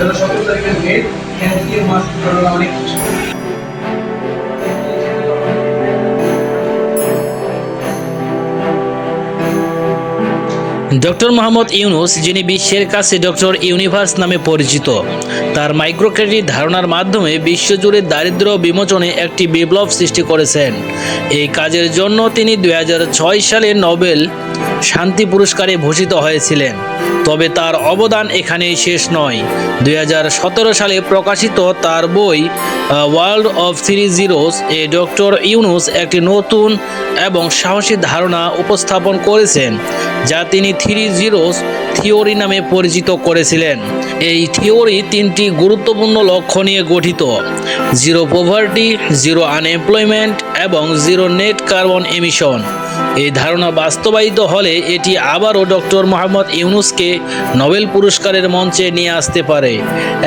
যেন সতেরো তারিখের ডেট এখান থেকে মাস ধরো অনেক কিছু ডক্টর মোহাম্মদ ইউনুস, যিনি বিশ্বের কাছে ডক্টর ইউনিভার্স নামে পরিচিত, তার মাইক্রোক্রেডিট ধারণার মাধ্যমে বিশ্বজুড়ে দারিদ্র বিমোচনে একটি বিপ্লব সৃষ্টি করেছেন। এই কাজের জন্য তিনি দু হাজার ছয় সালে নোবেল শান্তি পুরস্কারে ভূষিত হয়েছিলেন। তবে তার অবদান এখানেই শেষ নয়। দুই সালে প্রকাশিত তার বই ওয়ার্ল্ড অফ থ্রি জিরোস এ ডক্টর ইউনুস একটি নতুন এবং সাহসী ধারণা উপস্থাপন করেছেন, যা তিনি থ্রি জিরোস থিওরি নামে পরিচিত করেছিলেন। এই থিওরি তিনটি গুরুত্বপূর্ণ লক্ষ্য নিয়ে গঠিত। জিরো পোভার্টি জিরো আনএমপ্লয়মেন্ট এবং জিরো নেট কার্বন এমিশন এই ধারণা বাস্তবায়িত হলে এটি আবারও ডক্টর মোহাম্মদ ইউনুসকে নোবেল পুরস্কারের মঞ্চে নিয়ে আসতে পারে।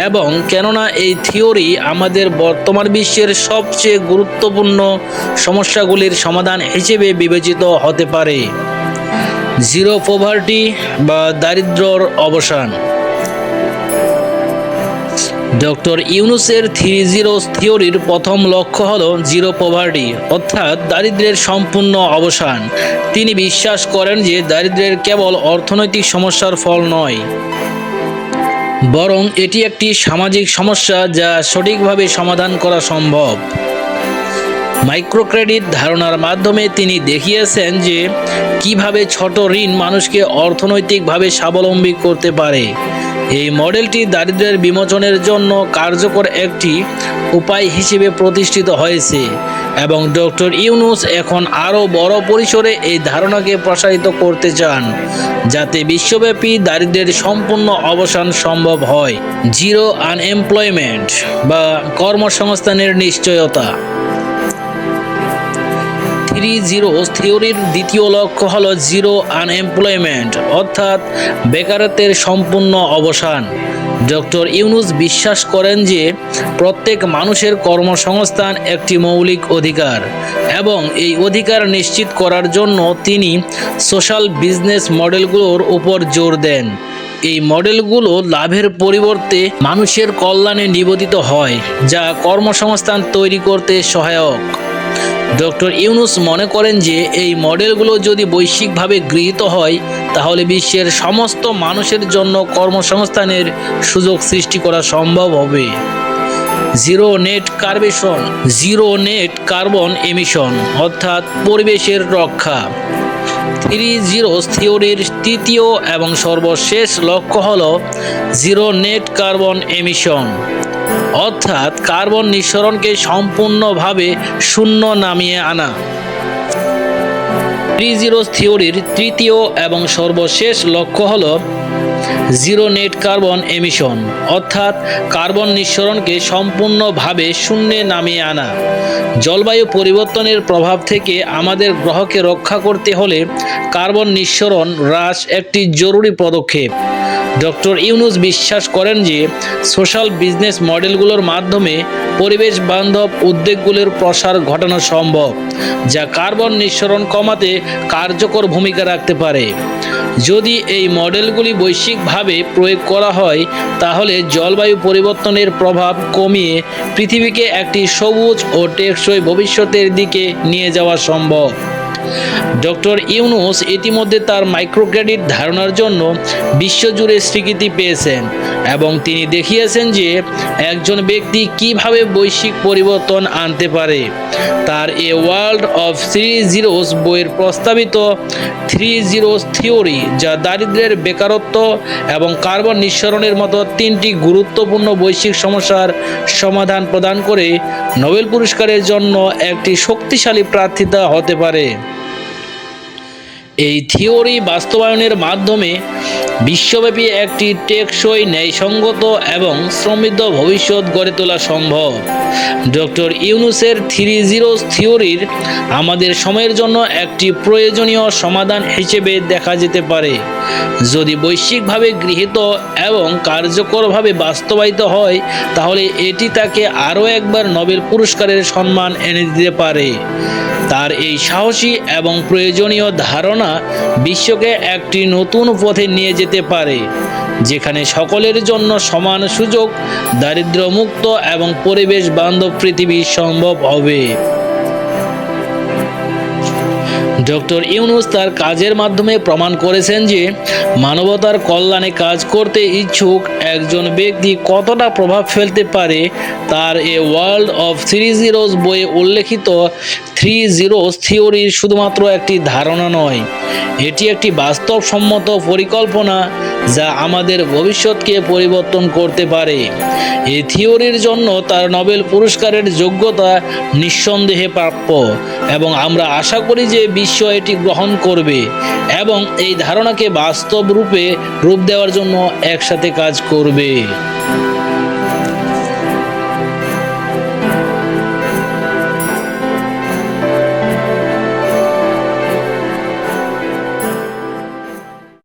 এবং কেননা এই থিওরি আমাদের বর্তমান বিশ্বের সবচেয়ে গুরুত্বপূর্ণ সমস্যাগুলির সমাধান হিসেবে বিবেচিত হতে পারে। জিরো পোভার্টি বা দারিদ্র্যর অবসান। ডক্টর ইউনুসের থ্রি জিরো থিওরির প্রথম লক্ষ্য হল জিরো পোভার্টি অর্থাৎ দারিদ্র্যের সম্পূর্ণ অবসান। তিনি বিশ্বাস করেন যে দারিদ্র্যের কেবল অর্থনৈতিক সমস্যার ফল নয়, বরং এটি একটি সামাজিক সমস্যা যা সঠিকভাবে সমাধান করা সম্ভব। মাইক্রোক্রেডিট ধারণার মাধ্যমে তিনি দেখিয়েছেন যে কীভাবে ছোট ঋণ মানুষকে অর্থনৈতিকভাবে স্বাবলম্বী করতে পারে। এই মডেলটি দারিদ্র্যের বিমোচনের জন্য কার্যকর একটি উপায় হিসেবে প্রতিষ্ঠিত হয়েছে এবং ডক্টর ইউনুস এখন আরও বড় পরিসরে এই ধারণাকে প্রসারিত করতে চান, যাতে বিশ্বব্যাপী দারিদ্র্যের সম্পূর্ণ অবসান সম্ভব হয়। জিরো আনএমপ্লয়মেন্ট বা কর্মসংস্থানের নিশ্চয়তা। থ্রি জিরো থিওরির দ্বিতীয় লক্ষ্য হলো জিরো আনএমপ্লয়মেন্ট অর্থাৎ বেকারত্বের সম্পূর্ণ অবসান। ডক্টর ইউনুস বিশ্বাস করেন যে প্রত্যেক মানুষের কর্মসংস্থান একটি মৌলিক অধিকার এবং এই অধিকার নিশ্চিত করার জন্য তিনি সোশ্যাল বিজনেস মডেলগুলোর উপর জোর দেন। এই মডেলগুলো লাভের পরিবর্তে মানুষের কল্যাণে নিবেদিত হয়, যা কর্মসংস্থান তৈরি করতে সহায়ক। ডক্টর ইউনুস মনে করেন যে এই মডেলগুলো যদি বৈশ্বিকভাবে গৃহীত হয়, তাহলে বিশ্বের সমস্ত মানুষের জন্য কর্মসংস্থানের সুযোগ সৃষ্টি করা সম্ভব হবে। Zero net carbon zero net carbon emission অর্থাৎ পরিবেশের রক্ষা। থ্রি জিরো থিওরির তৃতীয় এবং সর্বশেষ লক্ষ্য হল জিরো নেট কার্বন এমিশন অর্থাৎ কার্বন নিঃসরণকে সম্পূর্ণভাবে শূন্য নামিয়ে আনা। থ্রি জিরো থিওরির তৃতীয় এবং সর্বশেষ লক্ষ্য হল জিরো নেট কার্বন এমিশন, অর্থাৎ কার্বন নিঃসরণকে সম্পূর্ণভাবে শূন্যে নামিয়ে আনা। জলবায়ু পরিবর্তনের প্রভাব থেকে আমাদের গ্রহকে রক্ষা করতে হলে কার্বন নিঃসরণ হ্রাস একটি জরুরি পদক্ষেপ। ডক্টর ইউনুস বিশ্বাস করেন যে সোশ্যাল বিজনেস মডেলগুলোর মাধ্যমে পরিবেশ বান্ধব উদ্যোগগুলোর প্রসার ঘটানো সম্ভব, যা কার্বন নিঃসরণ কমাতে কার্যকর ভূমিকা রাখতে পারে। যদি এই মডেলগুলি বৈশ্বিকভাবে প্রয়োগ করা হয়, তাহলে জলবায়ু পরিবর্তনের প্রভাব কমিয়ে পৃথিবীকে একটি সবুজ ও টেকসই ভবিষ্যতের দিকে নিয়ে যাওয়া সম্ভব। ডক্টর ইউনুস ইতিমধ্যে তার মাইক্রোক্রেডিট ধারণার জন্য বিশ্বজুড়ে স্বীকৃতি পেয়েছেন এবং তিনি দেখিয়েছেন যে একজন ব্যক্তি কীভাবে বৈশ্বিক পরিবর্তন আনতে পারে। তার A world of three zeros বইয়ের প্রস্তাবিত থ্রি জিরোস থিওরি যা দারিদ্র্যের বেকারত্ব এবং কার্বন নিঃসরণের মতো তিনটি গুরুত্বপূর্ণ বৈশ্বিক সমস্যার সমাধান প্রদান করে নোবেল পুরস্কারের জন্য একটি শক্তিশালী প্রার্থিতা হতে পারে। এই থিওরি বাস্তবায়নের মাধ্যমে বিশ্বব্যাপী একটি টেকসই ন্যায়সঙ্গত এবং সমৃদ্ধ ভবিষ্যৎ গড়ে তোলা সম্ভব। ডক্টর ইউনুসের থ্রি জিরো থিওরির আমাদের সময়ের জন্য একটি প্রয়োজনীয় সমাধান হিসেবে দেখা যেতে পারে। যদি বৈশ্বিকভাবে গৃহীত এবং কার্যকরভাবে বাস্তবায়িত হয়, তাহলে এটি তাকে আরও একবার নোবেল পুরস্কারের সম্মান এনে দিতে পারে। তার এই সাহসী এবং প্রয়োজনীয় ধারণা বিশ্বকে একটি নতুন পথে নিয়ে যেতে পারে, যেখানে সকলের জন্য সমান সুযোগ, দারিদ্র্যমুক্ত এবং পরিবেশ বান্ধব পৃথিবী সম্ভব হবে। ডক্টর ইউনুস তার কাজের মাধ্যমে প্রমাণ করেছেন যে মানবতার কল্যাণে কাজ করতে ইচ্ছুক একজন ব্যক্তি কতটা প্রভাব ফেলতে পারে তার A world of three zeros বইয়ে উল্লেখিত থ্রি জিরোস থিওরির শুধুমাত্র একটি ধারণা নয়। এটি একটি বাস্তবসম্মত পরিকল্পনা যা আমাদের ভবিষ্যৎকে পরিবর্তন করতে পারে। এই থিওরির জন্য তার নোবেল পুরস্কারের যোগ্যতা নিঃসন্দেহে প্রাপ্য এবং আমরা আশা করি যে বিশ্ব এটি গ্রহণ করবে এবং এই ধারণাকে বাস্তব রূপে রূপ দেওয়ার জন্য একসাথে কাজ করবে।